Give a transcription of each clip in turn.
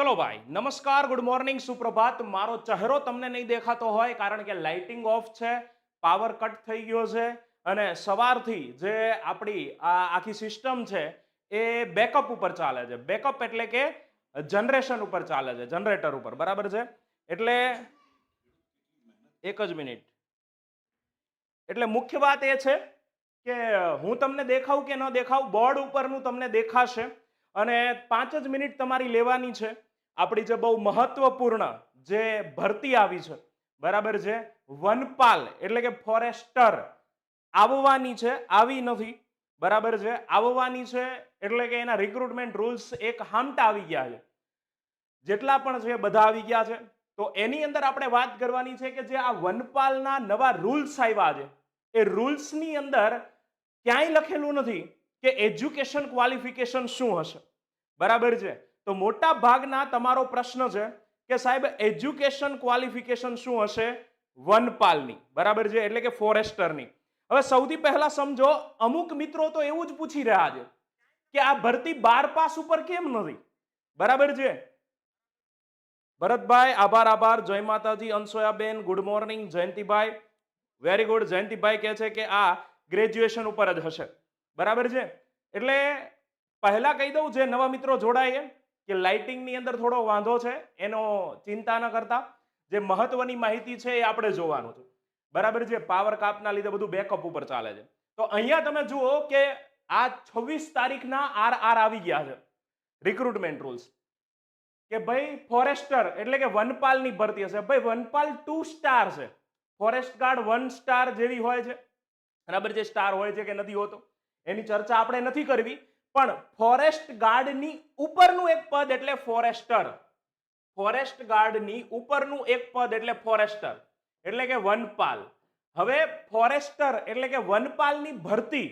ચલો ભાઈ, નમસ્કાર ગુડ મોર્નિંગ સુપ્રભાત. મારો ચહેરો તમને નહીં દેખાતો હોય કારણ કે લાઇટિંગ ઓફ છે પાવર કટ થઈ ગયો છે અને સવારથી જે આપણી આ આખી સિસ્ટમ છે એ બેકઅપ ઉપર ચાલે છે. બેકઅપ એટલે કે જનરેશન ઉપર ચાલે છે જનરેટર ઉપર. બરાબર છે? એટલે એક જ મિનિટ એટલે મુખ્ય વાત એ છે કે હું તમને દેખાઉં કે ન દેખાઉં બોર્ડ ઉપરનું તમને દેખાશે અને પાંચ જ મિનિટ તમારી લેવાની છે. આપણી જે બહુ મહત્વપૂર્ણ જે ભરતી આવી છે, બરાબર છે? વનપાલ, એટલે કે ફોરેસ્ટર. આવવાની છે, આવી નથી, બરાબર છે? આવવાની છે, એટલે કે એના રિક્રુટમેન્ટ રૂલ્સ એક હામટા આવી ગયા છે. જેટલા પણ છે બધા આવી ગયા છે. તો એની અંદર આપણે વાત કરવાની છે કે જે આ વનપાલના નવા રૂલ્સ આવ્યા છે, એ રૂલ્સની અંદર ક્યાંય લખેલું નથી કે એજ્યુકેશન ક્વોલિફિકેશન શું હશે, બરાબર છે? તો મોટા ભાગના તમારો પ્રશ્ન છે કે સાહેબ એજ્યુકેશન ક્વોલિફિકેશન શું હશે? વનપાલની. બરાબર છે? એટલે કે ફોરેસ્ટરની. હવે સૌથી પહેલા સમજો, અમુક મિત્રો તો એવું જ પૂછી રહ્યા છે કે આ ભરતી બાર પાસ ઉપર કેમ નથી? બરાબર છે? ભરતભાઈ, આભાર આભાર. જય Mataji, Anasoyaben. Good morning Jayantibhai. Very good Jayantibhai કહે છે કે આ ગ્રેજ્યુએશન ઉપર જ હશે. બરાબર છે? એટલે પહેલા કહી દઉં, જે નવા મિત્રો જોડાય કે લાઇટિંગની અંદર થોડો વાંધો છે, એનો ચિંતા ન કરતા. જે મહત્વની માહિતી છે એ આપણે જોવાનું છે. બરાબર છે? પાવર કાપના લીધે બધું બેકઅપ ઉપર ચાલે છે. તો અહીંયા તમે જુઓ કે આ છવ્વીસ તારીખના આર આર આવી ગયા છે. રિક્રુટમેન્ટ રૂલ્સ કે ભાઈ ફોરેસ્ટર, એટલે કે વનપાલની ભરતી હશે. ભાઈ વનપાલ ટુ સ્ટાર છે. ફોરેસ્ટ ગાર્ડ વન સ્ટાર જેવી હોય છે. બરાબર જે સ્ટાર હોય છે કે નથી હોતો? એની ચર્ચા આપણે નથી કરવી. પણ ફોરેસ્ટ ગાર્ડની ઉપરનું એક પદ એટલે ફોરેસ્ટર ફોરેસ્ટ ગાર્ડની ઉપરનું એક પદ એટલે ફોરેસ્ટર એટલે કે વનપાલ. હવે ફોરેસ્ટર એટલે કે વનપાલની ભરતી.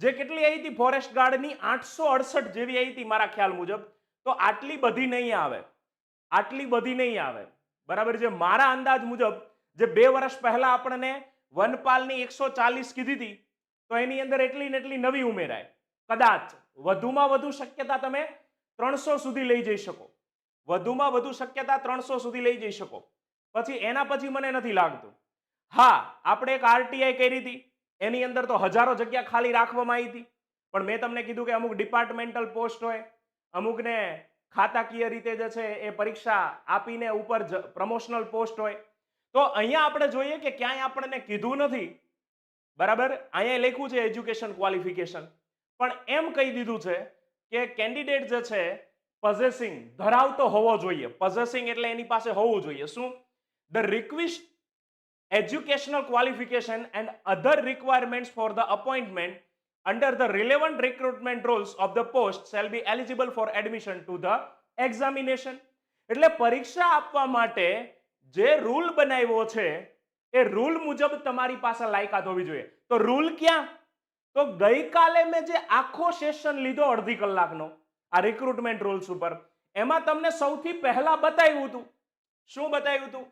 જે કેટલી આવી હતી? ફોરેસ્ટ ગાર્ડની આઠસો અડસઠ જેવી આવી હતી મારા ખ્યાલ મુજબ. તો આટલી બધી નહીં આવે. આટલી બધી નહીં આવે. બરાબર છે? મારા અંદાજ મુજબ, જે બે વર્ષ પહેલા આપણને વનપાલની એકસો ચાલીસ કીધી હતી, તો એની અંદર એટલી ને એટલી નવી ઉમેરાય. કદાચ વધુમાં વધુ શક્યતા તમે ત્રણસો સુધી લઈ જઈ શકો. વધુમાં વધુ શક્યતા ત્રણસો સુધી લઈ જઈ શકો. પછી એના પછી મને નથી લાગતું. હા, આપણે એક આરટીઆઈ કરી હતી. એની અંદર તો હજારો જગ્યા ખાલી રાખવામાં આવી હતી. પણ મેં તમને કીધું કે અમુક ડિપાર્ટમેન્ટલ પોસ્ટ હોય, અમુકને ખાતાકીય રીતે જે છે એ પરીક્ષા આપીને ઉપર પ્રમોશનલ પોસ્ટ હોય. તો અહીંયા આપણે જોઈએ કે ક્યાંય આપણને કીધું નથી. બરાબર? અહીંયા લખ્યું છે એજ્યુકેશન ક્વોલિફિકેશન. પણ એમ કહી દીધું છે કે કેન્ડિડેટ જે છે પોઝેસિંગ ધરાવતો હોવો જોઈએ પોઝેસિંગ એટલે એની પાસે હોવું જોઈએ શું the requisite educational qualification and other requirements for the appointment under the relevant recruitment rules of the post shall be eligible for admission to the examination એટલે પરીક્ષા આપવા માટે જે રૂલ બનાવ્યો છે એ રૂલ મુજબ તમારી પાસે લાયકાત હોવી જોઈએ તો રૂલ ક્યાં તો ગઈકાલે મેં જે આખો સેશન લીધો અડધી કલાકનો, આ રિક્રુટમેન્ટ રૂલ્સ ઉપર, એમાં તમને સૌથી પહેલા બતાવ્યું હતું. શું બતાવ્યું હતું?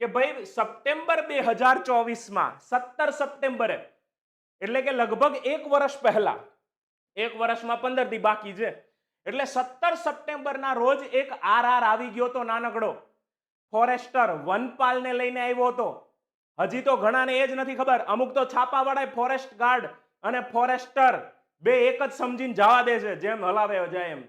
કે ભાઈ, સપ્ટેમ્બર બે હજાર ચોવીસમાં, સત્તર સપ્ટેમ્બરે, એટલે કે લગભગ એક વર્ષ પહેલા, એક વર્ષમાં પંદરથી બાકી છે, એટલે સત્તર સપ્ટેમ્બરના રોજ એક આર આર આવી ગયો હતો નાનકડો. ફોરેસ્ટર વનપાલને લઈને આવ્યો હતો. હજી તો ઘણાને એ જ નથી ખબર. અમુક તો છાપાવાળા ફોરેસ્ટ ગાર્ડ અને ફોરેસ્ટર બે એક જ સમજીને જવા દે છે, જેમ હલાવે જાય એમ.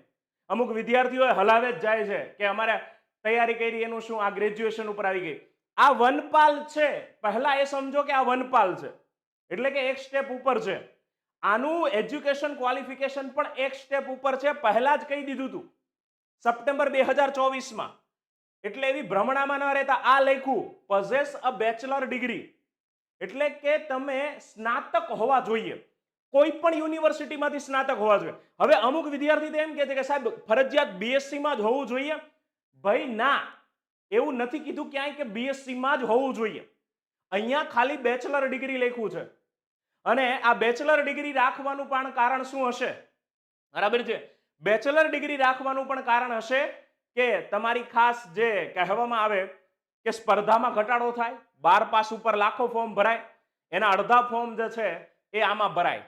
અમુક વિદ્યાર્થીઓ હલાવે જ જાય છે કે અમારે તૈયારી કરી, એનું શું, આ ગ્રેજ્યુએશન ઉપર આવી ગઈ. આ વનપાલ છે. પહેલા એ સમજો કે આ વનપાલ છે. એટલે કે એક સ્ટેપ ઉપર છે. આનું એજ્યુકેશન ક્વોલિફિકેશન પણ એક સ્ટેપ ઉપર છે. પહેલા જ કહી દીધું હતું સપ્ટેમ્બર બે હજાર ચોવીસમાં. એટલે એવી ભ્રમણામાં ન રહેતા આ લખ્યું પોઝેસ અ બેચલર ડિગ્રી એટલે કે તમે સ્નાતક હોવા જોઈએ. કોઈ પણ યુનિવર્સિટીમાંથી સ્નાતક હોવા જોઈએ. હવે અમુક વિદ્યાર્થી તો એમ કહે છે કે સાહેબ, ફરજિયાત બીએસસીમાં જ હોવું જોઈએ. ભાઈ, ના. એવું નથી કીધું ક્યાંય કે બીએસસીમાં જ હોવું જોઈએ. અહીંયા ખાલી બેચલર ડિગ્રી લખ્યું છે. અને આ બેચલર ડિગ્રી રાખવાનું પણ કારણ શું હશે? બરાબર છે? બેચલર ડિગ્રી રાખવાનું પણ કારણ હશે કે તમારી ખાસ જે કહેવામાં આવે કે સ્પર્ધામાં ઘટાડો થાય, બાર પાસ ઉપર લાખો ફોર્મ ભરાય, એના અડધા ફોર્મ જે છે એ આમાં ભરાય.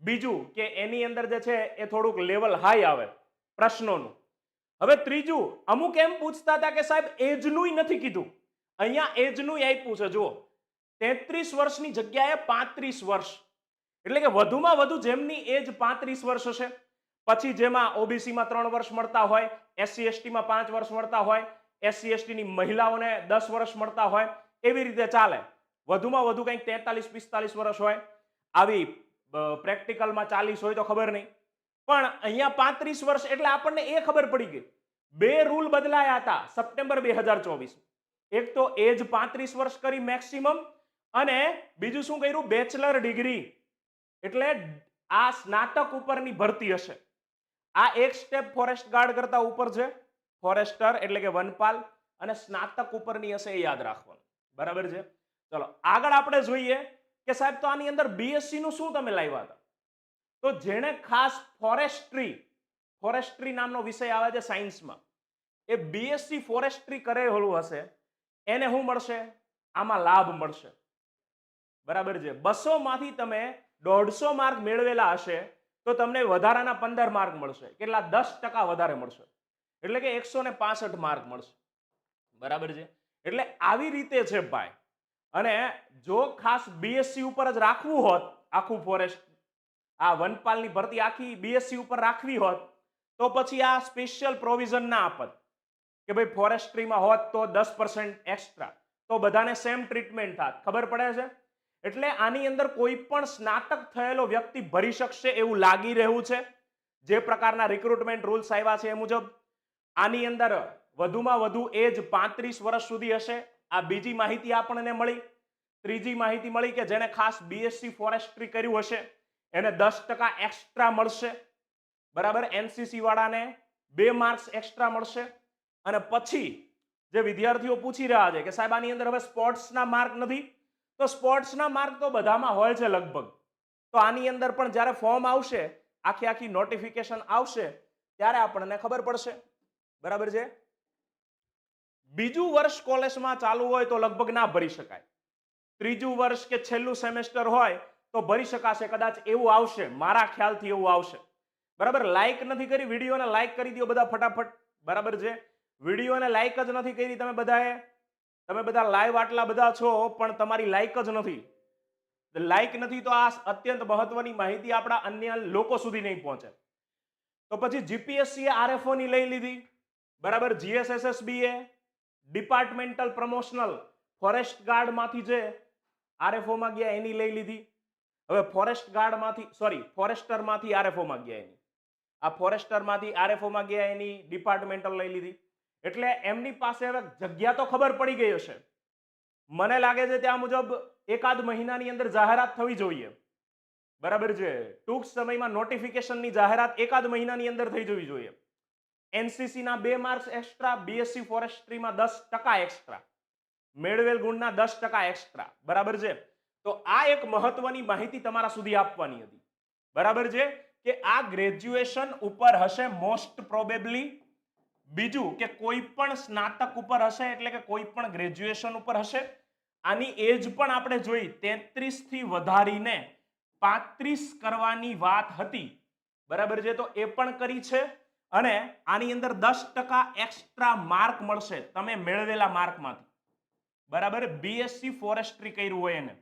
બીજું કે એની અંદર જે છે એ થોડુંક લેવલ હાઈ આવે, પ્રશ્નોનું. હવે ત્રીજું, અમુક એમ પૂછતા હતા કે સાહેબ એજનું નથી કીધું. અહીંયા એજનું આપ્યું છે, જુઓ. તેત્રીસ વર્ષની જગ્યાએ પાંત્રીસ વર્ષ. એટલે કે વધુમાં વધુ જેમની એજ પાંત્રીસ વર્ષ હશે. પછી જેમાં ઓબીસીમાં ત્રણ વર્ષ મળતા હોય, એસસી, એસટીમાં પાંચ વર્ષ મળતા હોય એસસી એસટીની મહિલાઓને દસ વર્ષ મળતા હોય એવી રીતે ચાલે. વધુમાં વધુ કંઈક તેતાલીસ પિસ્તાલીસ વર્ષ હોય, આવી પ્રેક્ટિકલમાં ચાલીસ હોય તો ખબર નહીં. પણ અહીંયા પાંત્રીસ વર્ષ એટલે આપણને એ ખબર પડી ગઈ. બે રૂલ બદલાયા હતા સપ્ટેમ્બર બે હજાર ચોવીસ. એક તો એજ પાંત્રીસ વર્ષ કરી મેક્સિમમ અને બીજું શું કર્યું? Bachelor degree. એટલે આ સ્નાતક ઉપરની ભરતી હશે. આ એક સ્ટેપ ફોરેસ્ટ ગાર્ડ કરતા ઉપર છે. ફોરેસ્ટર એટલે કે વનપાલ અને સ્નાતક ઉપરની હશે એ યાદ રાખવાનું. બરાબર છે? ચલો, આગળ આપણે જોઈએ કે સાહેબ, તો આની અંદર બીએસસી નું શું તમે લાવ્યા હતા? તો જેણે ખાસ ફોરેસ્ટ્રી ફોરેસ્ટ્રી નામનો વિષય આવે છે સાયન્સમાં. એ બીએસસી ફોરેસ્ટ્રી કરેલું હશે, એને શું મળશે? આમાં લાભ મળશે. બરાબર છે? બસો માંથી તમે દોઢસો માર્ક મેળવેલા હશે, તો તમને વધારાના પંદર માર્ક મળશે. કેટલા? દસ ટકા વધારે મળશે. એટલે કે એકસો ને પાસઠ માર્ક મળશે. બરાબર છે? એટલે આવી રીતે છે ભાઈ. અને જો ખાસ બીએસસી ઉપર જ રાખવું હોત, આખું ફોરેસ્ટ આ વનપાલની ભરતી આખી બીએસસી ઉપર રાખવી હોત, તો પછી આ સ્પેશિયલ પ્રોવિઝન ના આપત. કે ભાઈ ફોરેસ્ટ્રીમાં હોત તો દસ પર્સન્ટ એક્સ્ટ્રા તો બધાને સેમ ટ્રીટમેન્ટ થાત. ખબર પડે છે? એટલે આની અંદર કોઈ પણ સ્નાતક થયેલો વ્યક્તિ ભરી શકશે એવું લાગી રહ્યું છે. જે પ્રકારના રિક્રુટમેન્ટ રૂલ્સ આવ્યા છે એ મુજબ. આની અંદર વધુમાં વધુ એજ પાંત્રીસ વર્ષ સુધી હશે. આ બીજી માહિતી આપણને મળી. ત્રીજી માહિતી મળી કે જેને ખાસ બીએસસી ફોરેસ્ટ્રી કર્યું હશે. એને દસ ટકા એક્સ્ટ્રા મળશે. બરાબર? એનસીસી વાળાને બે માર્ક્સ એક્સ્ટ્રા મળશે. અને પછી જે વિદ્યાર્થીઓ પૂછી રહ્યા છે કે સાહેબ, આની અંદર હવે સ્પોર્ટ્સના માર્ક નથી. તો સ્પોર્ટ્સના માર્ક તો બધામાં હોય છે લગભગ. તો આની અંદર પણ જ્યારે ફોર્મ આવશે, આખી આખી નોટિફિકેશન આવશે, ત્યારે આપણને ખબર પડશે. બરાબર છે? બીજું વર્ષ કોલેજમાં ચાલુ હોય તો લગભગ ના ભરી શકાય. ત્રીજું વર્ષ કે છેલ્લું સેમેસ્ટર હોય તો ભરી શકાશે, કદાચ એવું આવશે, મારા ખ્યાલથી એવું આવશે. બરાબર? લાઈક નથી કરી, વિડીયોને લાઈક કરી દો બધા ફટાફટ. બરાબર છે? વિડીયોને લાઈક જ નથી કરી તમે બધાએ. તમે બધા લાઈવ આટલા બધા છો, પણ તમારી લાઈક જ નથી. લાઈક નથી તો આ અત્યંત મહત્વની માહિતી આપણા અન્ય લોકો સુધી નહીં પહોંચે. તો પછી જીપીએસસી આરએફઓની લઈ લીધી. બરાબર, જીએસએસએસબી એ ડિપાર્ટમેન્ટલ પ્રમોશનલ ફોરેસ્ટ ગાર્ડમાંથી જે આરએફઓમાં ગયા એની લઈ લીધી. હવે ફોરેસ્ટ ગાર્ડમાંથી સોરી ફોરેસ્ટરમાંથી આરએફઓમાં ગયા એની. આ ફોરેસ્ટરમાંથી આરએફઓમાં ગયા એની ડિપાર્ટમેન્ટલ લઈ લીધી. એટલે એમની પાસે હવે જગ્યા તો ખબર પડી ગઈ હશે. મને લાગે છે ત્યાં મુજબ એકાદ મહિનાની અંદર જાહેરાત થવી જોઈએ. બરાબર છે. ટૂંક સમયમાં નોટિફિકેશનની જાહેરાત એકાદ મહિનાની અંદર થઈ જવી જોઈએ. એનસીસી ના બે માર્ક્સ એક્સ્ટ્રા બીએસસી ફોરેસ્ટ્રીમાં દસ ટકા એક્સ્ટ્રા મેળવેલ ગુણના દસ ટકા એક્સ્ટ્રા બરાબર છે? તો આ એક મહત્વની માહિતી તમારા સુધી આપવાની હતી. બરાબર છે? કે આ ગ્રેજ્યુએશન ઉપર હશે મોસ્ટ પ્રોબેબલી બીજું કે કોઈ પણ સ્નાતક ઉપર હશે એટલે કે કોઈ પણ ગ્રેજ્યુએશન ઉપર હશે. આની એજ પણ આપણે જોઈ, તેત્રીસથી વધારીને પાંત્રીસ કરવાની વાત હતી. બરાબર છે? તો એ પણ કરી છે. અને આની અંદર દસ ટકા એક્સ્ટ્રા માર્ક મળશે તમે મેળવેલા માર્કમાંથી બરાબર? બીએસસી ફોરેસ્ટ્રી કર્યું હોય એને.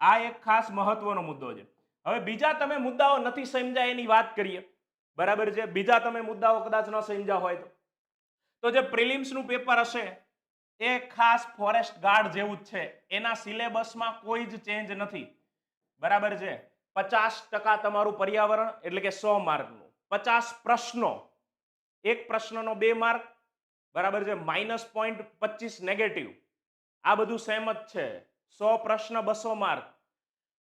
આ એક ખાસ મહત્વનો મુદ્દો છે. હવે બીજા તમે મુદ્દાઓ નથી સમજાય એની વાત કરીએ. બરાબર છે? બીજા તમે મુદ્દાઓ કદાચ ન સમજ્યા હોય તો. તો જે પ્રિલિમ્સનું પેપર હશે, એ ખાસ ફોરેસ્ટ ગાર્ડ જેવું જ છે. એના સિલેબસમાં કોઈ જ ચેન્જ નથી. બરાબર છે? પચાસ ટકા તમારું પર્યાવરણ એટલે કે સો માર્કનું પચાસ પ્રશ્નો. એક પ્રશ્નનો બે માર્ક, બરાબર છે, માઇનસ પોઈન્ટ પચીસ નેગેટિવ. આ બધું સેમ જ છે. સો પ્રશ્ન બસો માર્ક.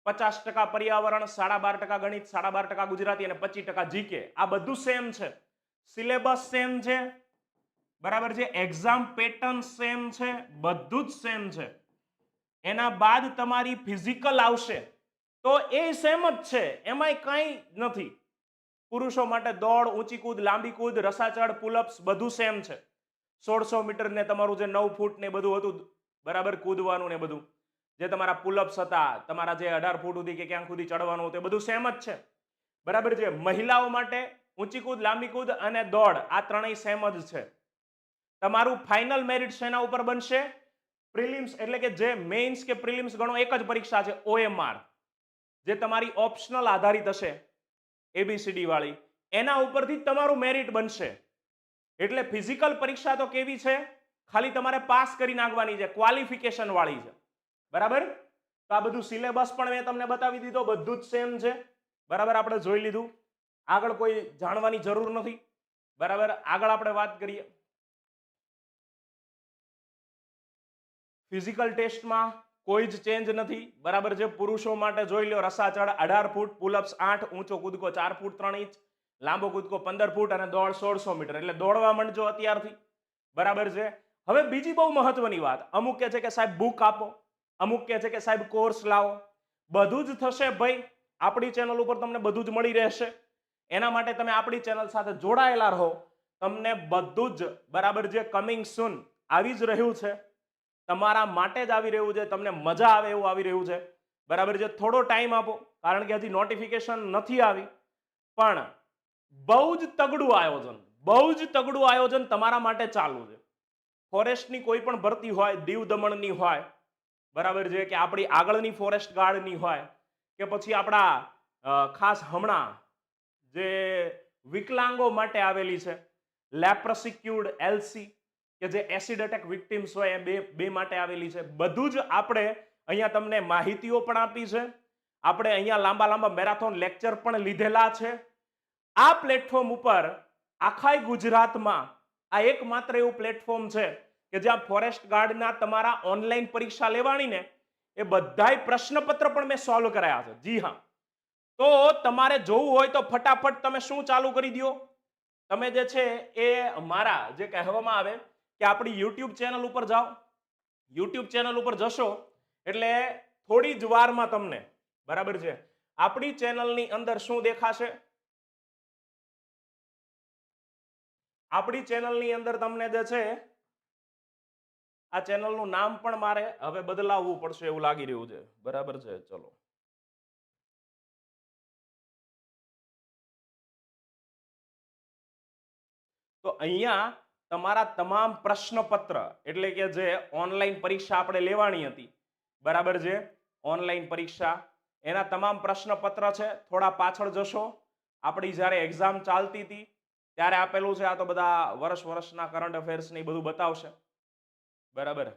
પચાસ ટકા પર્યાવરણ, સાડા બાર ટકા ગણિત, સાડા બાર ટકા ગુજરાતી અને પચીસ ટકા જીકે. આ બધું સેમ છે. સિલેબસ સેમ છે. બરાબર છે, એક્ઝામ પેટર્ન સેમ છે, બધું જ સેમ છે. એના બાદ તમારી ફિઝિકલ આવશે. તો એ સેમ જ છે. એમાંય કંઈ નથી. પુરુષો માટે દોડ, ઊંચી કૂદ, લાંબી કૂદ રસાચડ પુલઅપ્સ બધું સેમ છે. સોળસો મીટર ને તમારું જે નવ ફૂટ ને બધું હતું, બરાબર કૂદવાનું ને બધું. જે તમારા પુલઅપ્સ હતા, તમારા જે અઢાર ફૂટ સુધી કે ક્યાંક સુધી ચડવાનું હતું, એ બધું સેમ જ છે. બરાબર છે? મહિલાઓ માટે ઊંચી કૂદ, લાંબી કૂદ અને દોડ, આ ત્રણેય સેમ જ છે. તમારું ફાઇનલ મેરિટ શેના ઉપર બનશે? પ્રિલિમ્સ એટલે કે જે મેઇન્સ કે પ્રિલિમ્સ ગણો એક જ પરીક્ષા છે ઓએમઆર જે તમારી ઓપ્શનલ આધારિત હશે. એબીસીડી વાળી. એના ઉપરથી તમારું મેરિટ બનશે. એટલે ફિઝિકલ પરીક્ષા તો કેવી છે? ખાલી તમારે પાસ કરી નાખવાની છે ક્વોલિફિકેશન વાળી છે. બરાબર? તો આ બધું સિલેબસ પણ મેં તમને બતાવી દીધો, બધું જ સેમ છે. બરાબર? આપણે જોઈ લીધું. આગળ કોઈ જાણવાની જરૂર નથી. બરાબર? આગળ આપણે વાત કરીએ. ફિઝિકલ ટેસ્ટમાં કોઈ જ ચેન્જ નથી. બરાબર છે? પુરુષો માટે જોઈ લો રસાચળ અઢાર ફૂટ પુલઅપ્સ આઠ, ઊંચો કૂદકો ચાર ફૂટ ત્રણ ઇંચ, લાંબો કૂદકો પંદર ફૂટ અને દોડ સોળસો મીટર. એટલે દોડવા માંડજો અત્યારથી. બરાબર છે? હવે બીજી બહુ મહત્વની વાત. અમુક કહે છે કે સાહેબ બુક આપો. અમુક કહે છે કે સાહેબ કોર્સ લાવો. બધું જ થશે ભાઈ. આપણી ચેનલ ઉપર તમને બધું જ મળી રહેશે. એના માટે તમે આપણી ચેનલ સાથે જોડાયેલા રહો. તમને બધું જ, બરાબર જે કમિંગ સૂન આવી જ રહ્યું છે. તમારા માટે જ આવી રહ્યું છે, તમને મજા આવે એવું આવી રહ્યું છે. બરાબર છે? થોડો ટાઈમ આપો, કારણ કે હજી નોટિફિકેશન નથી આવી. પણ બહુ જ તગડું આયોજન, બહુ જ તગડું આયોજન તમારા માટે ચાલુ છે. ફોરેસ્ટની કોઈ પણ ભરતી હોય, દીવ દમણની હોય, બરાબર છે? કે આપણી આગળની ફોરેસ્ટ ગાર્ડની હોય, કે પછી આપણા ખાસ હમણાં જે વિકલાંગો માટે આવેલી છે લેપ્રસિક્યુડ એલસી કે જે એસિડ એટેક વિક્ટિમ્સ હોય એ બે બે માટે આવેલી છે. બધું જ આપણે અહીંયા તમને માહિતીઓ પણ આપી છે. આપણે અહીંયા લાંબા લાંબા મેરાથોન લેક્ચર પણ લીધેલા છે. આ પ્લેટફોર્મ ઉપર આખાય ગુજરાતમાં આ એકમાત્ર એવું પ્લેટફોર્મ છે કે જ્યાં ફોરેસ્ટ ગાર્ડના તમારા ઓનલાઈન પરીક્ષા લેવાની ને એ બધાય પ્રશ્નપત્ર પણ મેં સોલ્વ કરાયા છે. જી હા. તો તમારે જોવું હોય તો ફટાફટ તમે શું ચાલુ કરી દો તમે જે છે એ મારા જે કહેવામાં આવે કે આપણી યુટ્યુબ ચેનલ ઉપર જાઓ. યુટ્યુબ ચેનલ ઉપર જશો એટલે થોડી જ વારમાં તમને, બરાબર છે? આપણી ચેનલની અંદર શું દેખાશે? આપણી ચેનલની અંદર તમને જે છે, આ ચેનલનું નામ પણ મારે હવે બદલાવવું પડશે એવું લાગી રહ્યું છે. બરાબર છે? ચલો. તો અહીંયા તમારા તમામ પ્રશ્નપત્ર, એટલે કે જે ઓનલાઈન પરીક્ષા આપણે લેવાની હતી, બરાબર છે? ઓનલાઈન પરીક્ષા, એના તમામ પ્રશ્નપત્ર છે, થોડા પાછળ જશો. આપણી જ્યારે એક્ઝામ ચાલતી હતી, ત્યારે આપેલું છે, આ તો બધા વર્ષ વર્ષના કરંટ અફેર્સ ને બધું બતાવશે. બરાબર?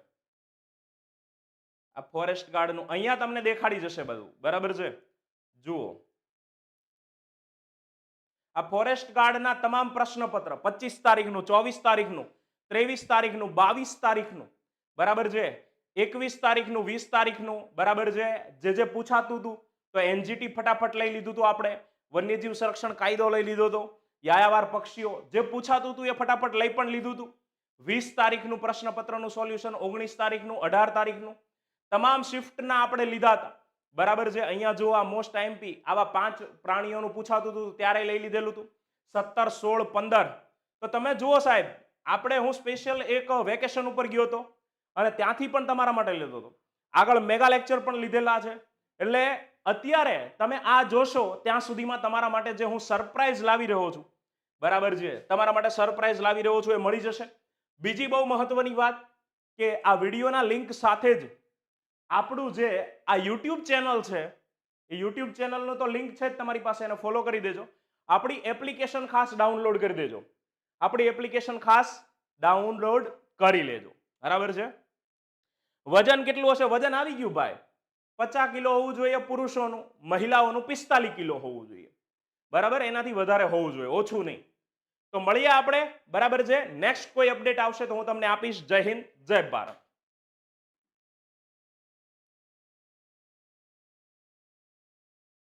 આ ફોરેસ્ટ ગાર્ડનું અહીંયા તમને દેખાડી જશે બધું, બરાબર છે? જુઓ. આ ફોરેસ્ટ ગાર્ડના તમામ પ્રશ્નપત્ર, પચીસ તારીખનું, ચોવીસ તારીખનું, ત્રેવીસ તારીખનું, બાવીસ તારીખનું, બરાબર છે? એકવીસ તારીખનું, વીસ તારીખનું, બરાબર છે? જે જે પૂછાતું હતું, તો એનજીટી ફટાફટ લઈ લીધું હતું આપણે. વન્યજીવ સંરક્ષણ કાયદો લઈ લીધો હતો. યાયાવાર પક્ષીઓ, જે પૂછાતું હતું એ ફટાફટ લઈ પણ લીધું હતું. વીસ તારીખનું પ્રશ્નપત્રનું સોલ્યુશન, ઓગણીસ તારીખનું, અઢાર તારીખનું. તમામ શિફ્ટના આપણે લીધા હતા. બરાબર છે? અહીંયા જો આ મોસ્ટ એમપી આવા પાંચ પ્રાણીઓનું પૂછાતું હતું ત્યારે લઈ લીધેલું હતું. સત્તર, સોળ, પંદર. તો તમે જુઓ સાહેબ, આપણે હું સ્પેશિયલ એક વેકેશન ઉપર ગયો હતો અને ત્યાંથી પણ તમારા માટે લીધો હતો. આગળ મેગા લેક્ચર પણ લીધેલા છે. એટલે અત્યારે તમે આ જોશો, ત્યાં સુધીમાં તમારા માટે જે હું સરપ્રાઈઝ લાવી રહ્યો છું, બરાબર છે? તમારા માટે સરપ્રાઈઝ લાવી રહ્યો છું એ મળી જશે. બીજી બહુ મહત્વની વાત કે આ વિડીયોના લિંક સાથે જ આપણું જે આ યુટ્યુબ ચેનલ છે, એ યુટ્યુબ ચેનલનો તો લિંક છે જ તમારી પાસે, એને ફોલો કરી દેજો. આપણી એપ્લિકેશન ખાસ ડાઉનલોડ કરી દેજો. આપણી એપ્લિકેશન ખાસ ડાઉનલોડ કરી લેજો. બરાબર છે? વજન કેટલું હશે? વજન આવી ગયું ભાઈ. પચાસ કિલો હોવું જોઈએ પુરુષોનું, મહિલાઓનું પિસ્તાલીસ કિલો હોવું જોઈએ. બરાબર? એનાથી વધારે હોવું જોઈએ, ઓછું નહીં. તો મળીએ આપણે. બરાબર છે? નેક્સ્ટ કોઈ અપડેટ આવશે તો હું તમને આપીશ. જય હિન્દ, જય ભારત.